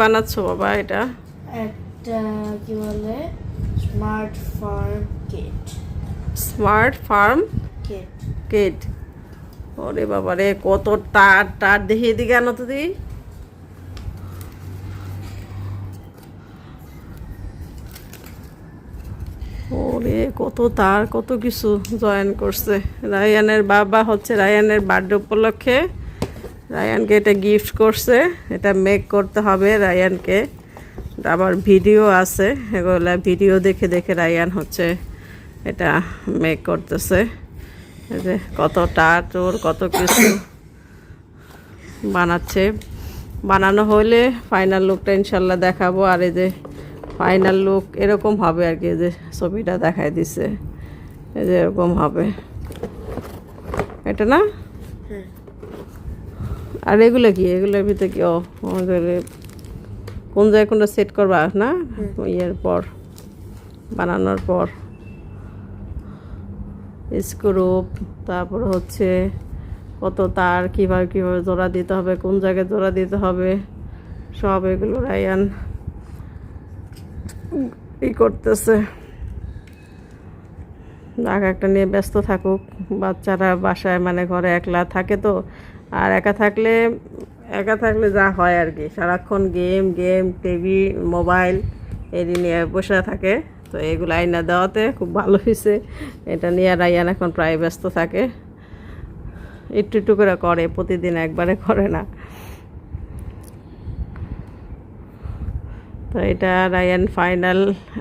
বানাচ্ছো বাবা এটা? একটা কি বলে? Smart farm kit smart farm kit kit ওরে বাবা রে কত তার তার দেখিয়ে দিকে আনো তো দি ওরে কত তার কত কিছু জয়েন করছে। রায়ানের বাবা হচ্ছে রায়ানের বার্থডে উপলক্ষে। রায়ানকে এটা গিফট করছে। এটা মেক করতে হবে রায়ানকে। আবার ভিডিও আছে। এগুলো ভিডিও দেখে দেখে রায়ান হচ্ছে এটা মেক করতেছে। যে কত টাটোর কত কিছু বানাচ্ছে। বানানো হলে ফাইনাল লুকটা ইনশাল্লাহ দেখাবো। আর এই যে ফাইনাল লুক এরকম হবে আর কি। যে ছবিটা দেখাই দিছে। এই যে এরকম হবে। এটা না? আর এগুলো কি? এগুলোর ভিতরে কি? ও আমাদের কোন জায়গায় কোনটা সেট করবা না? ইয়ের পর বানানোর পর। স্ক্রুপ তারপর হচ্ছে কত তার কীভাবে কীভাবে জোড়া দিতে হবে কোন জায়গায় জোড়া দিতে হবে সব এগুলো রায়ান ই করতেছে। এক একটা নিয়ে ব্যস্ত থাকুক বাচ্চারা বাসায় মানে ঘরে একলা থাকে তো আর একা থাকলে একা থাকলে যা হয় আর কি। সারাক্ষণ গেম গেম, টিভি, মোবাইল এটি নিয়ে বসে থাকে। তো এগুলো আইনা দেওয়াতে খুব ভালো হয়েছে। এটা নিয়ে রায়ান এখন প্রায় ব্যস্ত থাকে। একটু একটু করে করে, প্রতিদিন একবারে করে না। তো এটা রায়ান ফাইনাল,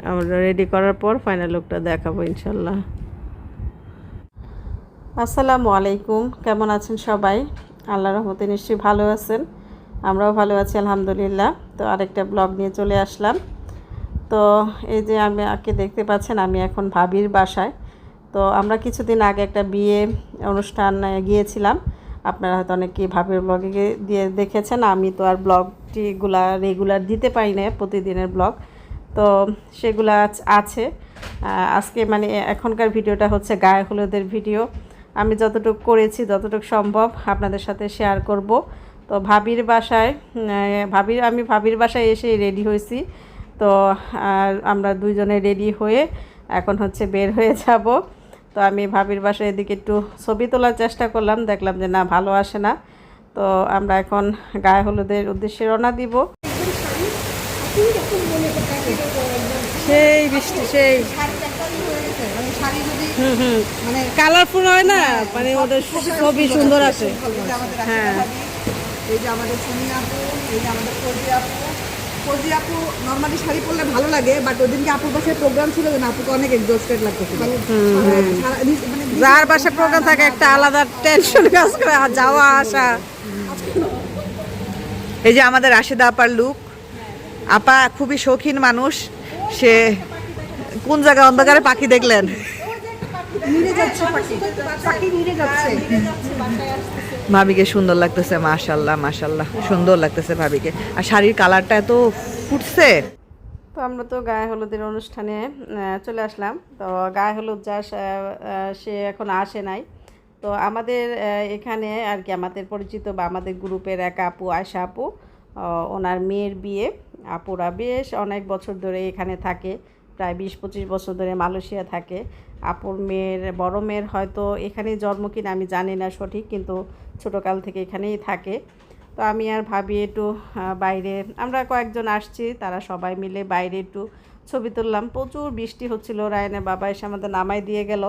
আমরা রেডি করার পর ফাইনাল লুকটা দেখাবো ইনশাল্লাহ। আসসালামু আলাইকুম, কেমন আছেন সবাই? আল্লাহ রহমতে নিশ্চয়ই ভালো আছেন। আমরাও ভালো আছি, আলহামদুলিল্লাহ। তো আরেকটা ব্লগ নিয়ে চলে আসলাম। তো এই যে আমি আগে দেখতে পাচ্ছেন, আমি এখন ভাবির বাসায়। তো আমরা কিছুদিন আগে একটা বিয়ে অনুষ্ঠান গিয়েছিলাম। আপনারা হয়তো অনেকে ভাবির ব্লগে দিয়ে দেখেছেন। আমি তো আর ব্লগটিগুলা রেগুলার দিতে পারি না, প্রতিদিনের ব্লগ তো সেগুলো আছে। আজকে মানে এখনকার ভিডিওটা হচ্ছে গায়ে হলুদের ভিডিও আমি যতটুকু করেছি যতটুকু সম্ভব আপনাদের সাথে শেয়ার করব। তো ভাবির বাসায় ভাবির আমি ভাবির বাসায় এসে রেডি হয়েছি। তো আর আমরা দুইজনে রেডি হয়ে এখন হচ্ছে বের হয়ে যাব। তো আমি ভাবির বাসায় এদিকে একটু ছবি তোলার চেষ্টা করলাম দেখলাম যে না ভালো আসে না। তো আমরা এখন গায়ে হলুদের উদ্দেশ্যে রওনা দিব। সেই বৃষ্টি সেই মানে শাড়ি যদি হুম হুম মানে কালারফুল হয় না? মানে ওদের ছবি সুন্দর আমাদের হ্যাঁ। এই যে আমাদের সুমি আপু এই যে আমাদের ফৌজি আপু। ফৌজি আপু নর্মালি শাড়ি পরলে ভালো লাগে বাট ওই দিনকে আপুর পাশে প্রোগ্রাম ছিল না আপুকে অনেক এক্সস্টেড লাগতেছিল। মানে যার বাসা প্রোগ্রাম থাকে একটা আলাদা টেনশন কাজ করে যাওয়া আসা। এই যে আমাদের রাশেদা আপার লুক আপা খুবই শৌখিন মানুষ। সে কোন জায়গায় অন্ধকারে পাখি দেখলেন? নিয়ে যাচ্ছে পাখি। পাখি যাচ্ছে। ভাবিকে সুন্দর লাগতেছে মাশাল্লাহ মাশাল্লাহ সুন্দর লাগতেছে ভাবিকে। আর শাড়ির কালারটা এত ফুটছে। তো আমরা তো গায়ে হলুদের অনুষ্ঠানে চলে আসলাম। তো গায়ে হলুদ যা সে- এখন আসে নাই। তো আমাদের এখানে আর কি আমাদের পরিচিত বা আমাদের গ্রুপের এক আপু আয়সা আপু ওনার মেয়ের বিয়ে। আপুরা বেশ অনেক বছর ধরে এখানে থাকে প্রায় বিশ পঁচিশ বছর ধরে মালয়েশিয়া থাকে। আপুর মেয়ের, বড় মেয়ের হয়তো এখানেই জন্ম কিনা আমি জানি না সঠিক, কিন্তু ছোটোকাল থেকে এখানেই থাকে। তো আমি আর ভাবি একটু বাইরে, আমরা কয়েকজন আসছি, তারা সবাই মিলে বাইরে একটু ছবি তুললাম। প্রচুর বৃষ্টি হচ্ছিল, রায়নের বাবা এসে আমাদের নামাই দিয়ে গেল।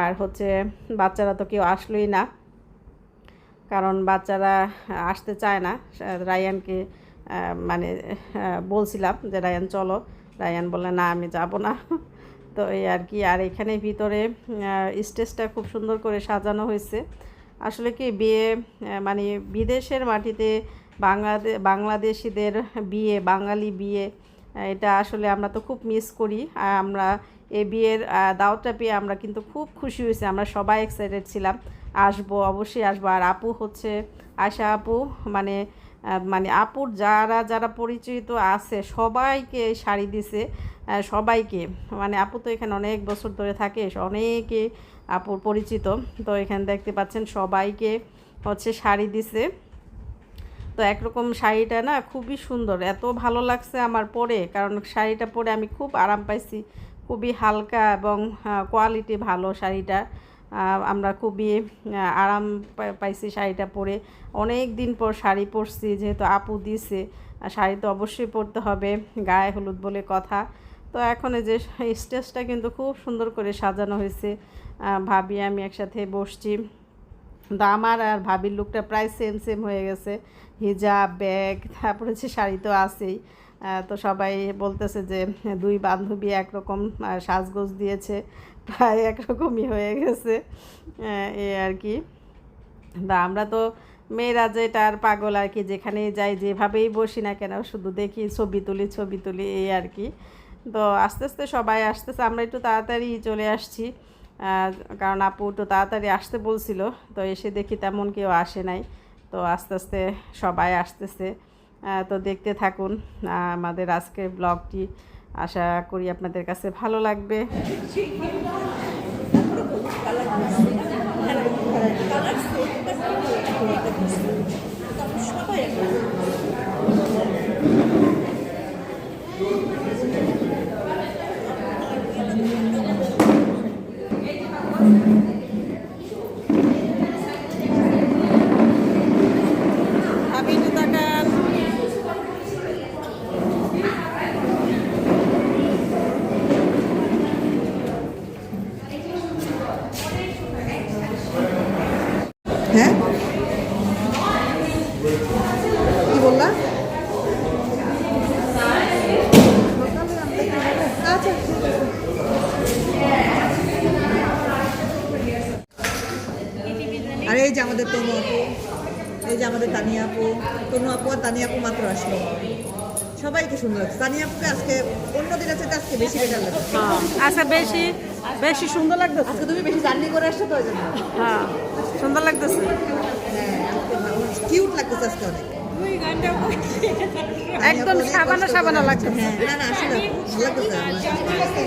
আর হচ্ছে, বাচ্চারা তো কেউ আসলোই না। কারণ বাচ্চারা আসতে চায় না। রায়ানকে মানে বলছিলাম যে, রায়ান, চলো। রায়ান বলে না, আমি যাব না। তো এই আর কি, আর এখানে ভিতরে স্টেজটা খুব সুন্দর করে সাজানো হয়েছে। আসলে কি বিয়ে মানে বিদেশের মাটিতে বাংলাদেশ বাংলাদেশিদের বিয়ে, বাঙালি বিয়ে এটা আসলে আমরা তো খুব মিস করি। আমরা এই বিয়ের দাওয়াতটা পেয়ে আমরা কিন্তু খুব খুশি হয়েছি, আমরা সবাই এক্সাইটেড ছিলাম। আসব, অবশ্যই আসব। আর আপু হচ্ছে আশা আপু মানে মানে আপুর যারা যারা পরিচিত আছে, সবাইকে শাড়ি দিছে। সবাইকে। মানে আপু তো এখানে অনেক বছর ধরে থাকে অনেকে আপুর পরিচিত। তো এখানে দেখতে পাচ্ছেন সবাইকে হচ্ছে শাড়ি দিছে। তো একরকম শাড়িটা না খুবই সুন্দর। এত ভালো লাগছে আমার পরে, কারণ শাড়িটা পরে আমি খুব আরাম পাইছি। খুবই হালকা এবং কোয়ালিটি ভালো শাড়িটা। আমরা খুবই আরাম পাইছি শাড়িটা পরে। অনেক দিন পর শাড়ি পরছি, যেহেতু আপু দিছে। শাড়ি তো অবশ্যই পরতে হবে, গায়ে হলুদ বলে কথা। তো এখন এই যে স্টেজটা কিন্তু খুব সুন্দর করে সাজানো হয়েছে। ভাবি, আমি একসাথে বসছি। তো আমার আর ভাবির লুকটা প্রায় সেম সেম হয়ে গেছে। হিজাব, ব্যাগ, তারপরে হচ্ছে শাড়ি তো আছেই। তো সবাই বলতেছে যে দুই বান্ধবী একরকম সাজগোজ দিয়েছে। প্রায় একরকমই হয়ে গেছে। এই আর কি। তা আমরা তো মেয়েরা যেটা আর পাগল আর কি, যেখানেই যাই, যেভাবেই বসি না কেন, শুধু দেখি ছবি তুলি ছবি তুলি, এই আর কি। তো আস্তে আস্তে সবাই আসতেছে, আমরা একটু তাড়াতাড়ি চলে আসছি। কারণ আপু একটু তাড়াতাড়ি আসতে বলছিল, তো এসে দেখি তেমন কেউ আসে নাই। তো আস্তে আস্তে সবাই আসতেছে। তো দেখতে থাকুন আমাদের আজকের ব্লগটি। আশা করি আপনাদের কাছে ভালো লাগবে। আমি একটু তাকান হ্যাঁ আচ্ছা। আছে। আর এই যে আমাদের তনু আপু এই যে আমাদের তানিয়া আপু তনু আপু আর তানিয়া আপু মাত্র আসলো। সবাইকে সুন্দর লাগছে। তানিয়া আপুকে আজকে অন্য দিনের চাইতে আজকে বেশি বেটার লাগছে। আচ্ছা বেশি বেশি সুন্দর লাগতো আজকে তুমি বেশি জার্নি করে আসছো তো ওই জন্য। হ্যাঁ সুন্দর লাগতেছে। কিউট লাগতেছে আজকে অনেক। একদম সাবানা সাবানা লাগছে হ্যাঁ আসলে ভালো লাগতেছে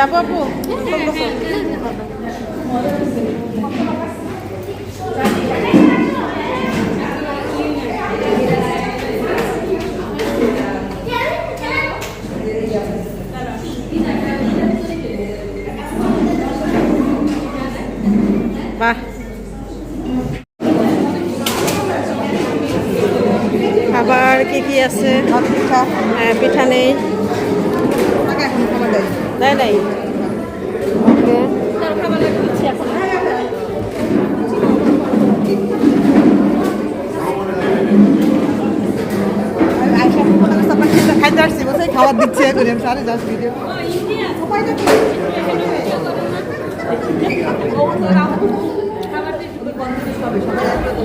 যাব আপু? বাহ। খাবার কি কি আছে? পিঠা। হ্যাঁ পিঠা নেই। দেয় নাই? খাইতে আসছি বলছে খাবার দিচ্ছে করে আমি সাড়ে দশ ভিডিও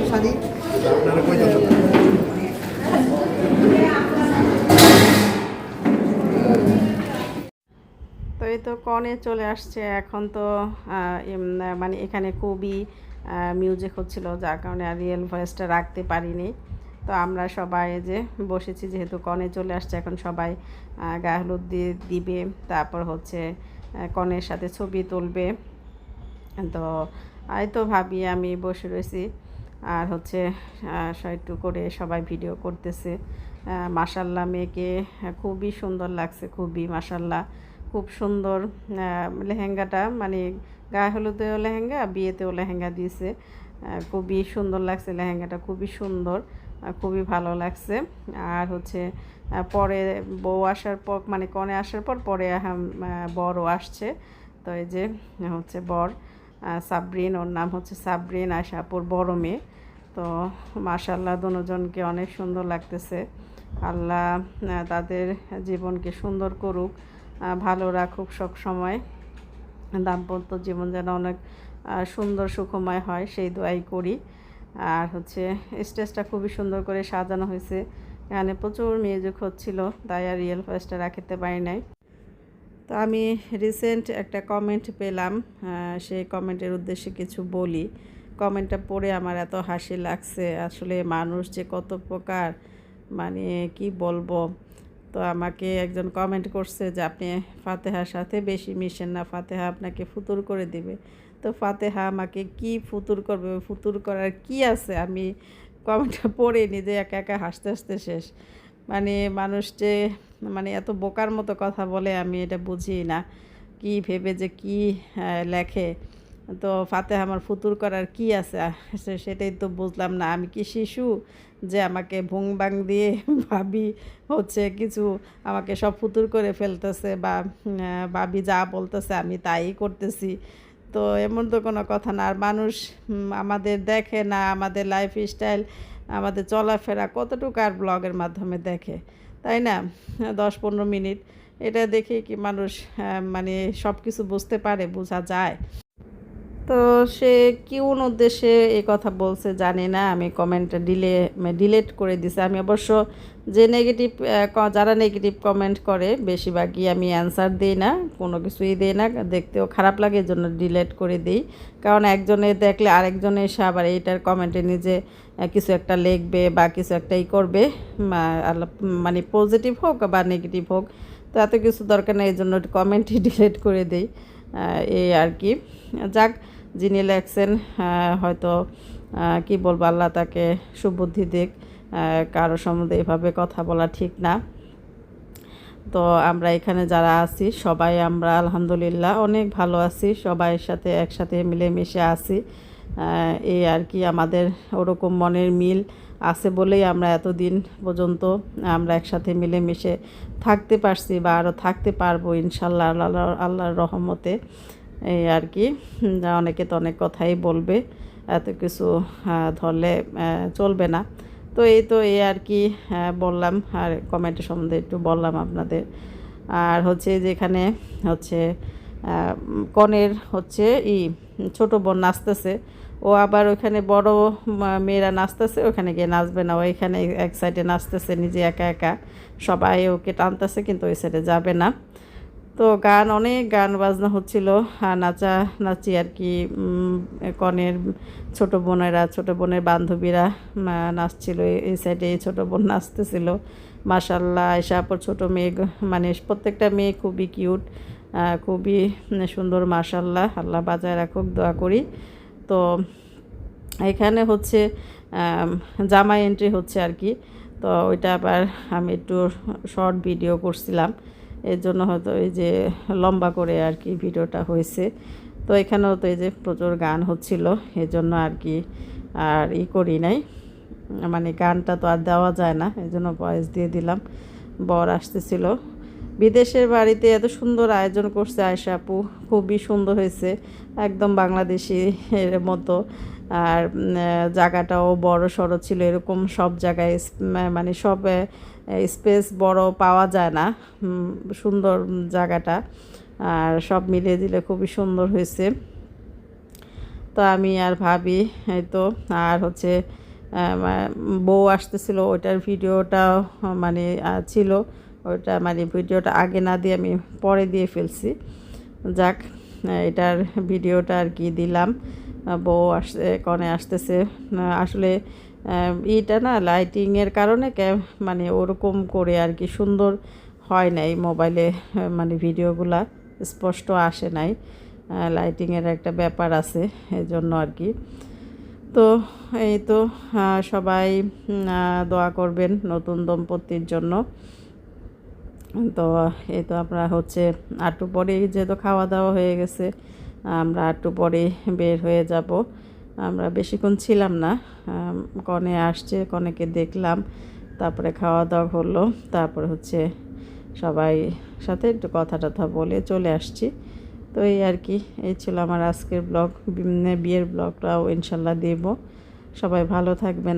শাড়ি তো এই তো কনে চলে আসছে এখন তো মানে এখানে খুবই মিউজিক হচ্ছিল, যার কারণে আর রিয়েল ভয়েসটা রাখতে পারিনি। তো আমরা সবাই যে বসেছি, যেহেতু কনে চলে আসছে, এখন সবাই গায়ে হলুদ দিয়ে দিবে, তারপর হচ্ছে কনের সাথে ছবি তুলবে। তো এই তো ভাবি, আমি বসে রয়েছি। আর হচ্ছে একটু করে সবাই ভিডিও করতেছে। মাসাল্লাহ মেয়েকে খুবই সুন্দর লাগছে, খুবই মাসাল্লাহ খুব সুন্দর লেহেঙ্গাটা। মানে গায়ে হলুদেও লেহেঙ্গা, বিয়েতেও লেহেঙ্গা দিয়েছে। খুবই সুন্দর লাগছে লেহেঙ্গাটা, খুবই সুন্দর খুবই ভালো লাগছে। আর হচ্ছে পরে বউ আসার পর মানে কনে আসার পর, পরে বরও আসছে। তো এই যে, হচ্ছে বর সাবরিন, ওর নাম হচ্ছে সাবরিন আশাপুর, বড় মেয়ে। তো মাশাল্লাহ দুজনকে অনেক সুন্দর লাগতেছে। আল্লাহ তাদের জীবনকে সুন্দর করুক। ভালো রাখুক সব সময়। দাম্পত্য জীবন যেন অনেক সুন্দর সুখময় হয়, সেই দোয়াই করি। আর হচ্ছে স্টেজটা খুবই সুন্দর করে সাজানো হয়েছে। এখানে প্রচুর মিউজিক হচ্ছিল, তাই আর রিয়েল ভয়েসটা রাখতে পারি নাই। তো আমি রিসেন্ট একটা কমেন্ট পেলাম সেই কমেন্টের উদ্দেশ্যে কিছু বলি। কমেন্টটা পড়ে আমার এত হাসি লাগছে। আসলে মানুষ যে কত প্রকার মানে কি বলব? তো আমাকে একজন কমেন্ট করছে যে, আপনি ফাতেহার সাথে বেশি মিশেন না, ফাতেহা আপনাকে ফুতুর করে দিবে। তো ফাতেহা আমাকে কি ফুতুর করবে ফুতুর করার কি আছে? আমি কমেন্টটা পড়ে নিজে একা একা হাসতে হাসতে শেষ। মানে মানুষ যে মানে এত বোকার মতো কথা বলে, আমি এটা বুঝি না। কি ভেবে যে কি লেখে? তো ফাতে আমার ফুতুর করার কি আছে? সেটাই তো বুঝলাম না। আমি কি শিশু যে আমাকে ভুং বাং দিয়ে ভাবি হচ্ছে কিছু, আমাকে সব ফুতুর করে ফেলতেছে বা ভাবি যা বলতেছে আমি তাই করতেছি। তো এমন তো কোনো কথা না। আর মানুষ আমাদের দেখে না, আমাদের লাইফ স্টাইল আমাদের চলাফেরা কতটুকু আর ব্লগের মাধ্যমে দেখে, তাই না? দশ পনেরো মিনিট। এটা দেখে কি মানুষ মানে সব কিছু বুঝতে পারে, বোঝা যায়। তো সে কোন উদ্দেশ্যে এই কথা বলছে, জানি না, আমি কমেন্টটা ডিলে ডিলেট করে দিছে। আমি অবশ্য যে নেগেটিভ যারা নেগেটিভ কমেন্ট করে, বেশিরভাগই আমি অ্যান্সার দিই না, কোনো কিছুই দিই না, দেখতেও খারাপ লাগে এই জন্য ডিলেট করে দিই। কারণ একজনে দেখলে আরেকজনে এসে আবার এইটার কমেন্টে নিজে কিছু একটা লিখবে বা কিছু একটা ই করবে মানে পজিটিভ হোক বা নেগেটিভ হোক, তো এত কিছু দরকার নেই এই জন্য কমেন্টই ডিলেট করে দিই এই আর কি। যাক যিনি লেখছেন হয়তো কি বলব, আল্লাহ তাকে সুবুদ্ধি দিক কারও সম্বন্ধে এভাবে কথা বলা ঠিক না। তো আমরা এখানে যারা আছি, সবাই আমরা আলহামদুলিল্লাহ অনেক ভালো আছি সবাইয়ের সাথে একসাথে মিলেমিশে আছি। এই আর কি আমাদের ওরকম মনের মিল আছে বলেই আমরা এতদিন পর্যন্ত আমরা একসাথে মিলেমিশে থাকতে পারছি বা আরও থাকতে পারব ইনশাল্লাহ, আল্লাহ, আল্লাহর রহমতে। এই আর কি অনেকে তো অনেক কথাই বলবে, এত কিছু ধরলে চলবে না। তো এই তো এই আর কি বললাম, আর কমেন্টের সম্বন্ধে একটু বললাম আপনাদের। আর হচ্ছে যেখানে হচ্ছে কনের হচ্ছে ই, ছোট বোন নাচতেছে। ও আবার ওখানে বড় মেয়েরা নাচতেছে, ওখানে গিয়ে নাচবে না। ও এখানে এক সাইডে নাচতেছে, নিজে একা একা। সবাই ওকে টানতেছে, কিন্তু ওই সাইডে যাবে না। তো গান, অনেক গান বাজনা হচ্ছিল। আর নাচা, নাচি আর কি কনের ছোট বোনেরা, ছোট বোনের বান্ধবীরা নাচছিল। এই- সাইডে এই ছোট বোন নাচতেছিল। মাসাল্লাহ এসে আপর ছোট মেয়ে মানে প্রত্যেকটা মেয়ে খুবই কিউট খুবই সুন্দর মাসাল্লাহ আল্লাহ বাজায় রাখুক, দোয়া করি। তো এখানে হচ্ছে জামা এন্ট্রি হচ্ছে আর কি। তো ওইটা আবার আমি একটু শর্ট ভিডিও করছিলাম। এর জন্য হয়তো এই যে লম্বা করে আর কি ভিডিওটা হয়েছে। তো এখানেও তো এই যে প্রচুর গান হচ্ছিল জন্য আর কি আর ই করি নাই। মানে গানটা তো আর দেওয়া যায় না এই জন্য ভয়েস দিয়ে দিলাম। বর আসতেছিল বিদেশের বাড়িতে এত সুন্দর আয়োজন করছে আয়সা আপু, খুবই সুন্দর হয়েছে, একদম বাংলাদেশি এর মতো। আর জায়গাটাও বড় সড়ো ছিল, এরকম সব জায়গায় মানে সব স্পেস বড় পাওয়া যায় না সুন্দর জায়গাটা। আর সব মিলিয়ে দিলে খুবই সুন্দর হয়েছে। তো আমি আর ভাবি, এই তো, আর হচ্ছে বউ আসতেছিল, ওইটার ভিডিওটা মানে ছিল। ওইটা মানে ভিডিওটা আগে না দিয়ে আমি পরে দিয়ে ফেলছি। যাক, এটার ভিডিওটা আর কি দিলাম। বউ আসছে, কনে আসতেছে। আসলে ইটা না লাইটিংয়ের কারণে মানে ওরকম করে আর কি সুন্দর হয় নাই মোবাইলে মানে ভিডিওগুলা। স্পষ্ট আসে নাই। লাইটিংয়ের একটা ব্যাপার আছে এই জন্য আর কি। তো, এই তো সবাই দোয়া করবেন নতুন দম্পতির জন্য। তো এই তো আমরা হচ্ছে একটু পরেই যেহেতু খাওয়া দাওয়া হয়ে গেছে, আমরা আটটু পরে বের হয়ে যাব। আমরা বেশিক্ষণ ছিলাম না কনে আসছে, কনেকে দেখলাম, তারপরে খাওয়া দাওয়া হলো, তারপরে হচ্ছে সবাই সাথে একটু কথা টথা বলে চলে আসছি। তো এই আর কি, এই ছিল আমার আজকের ব্লগ বিয়ের ব্লগটাও ইনশাল্লাহ দেব। সবাই ভালো থাকবেন।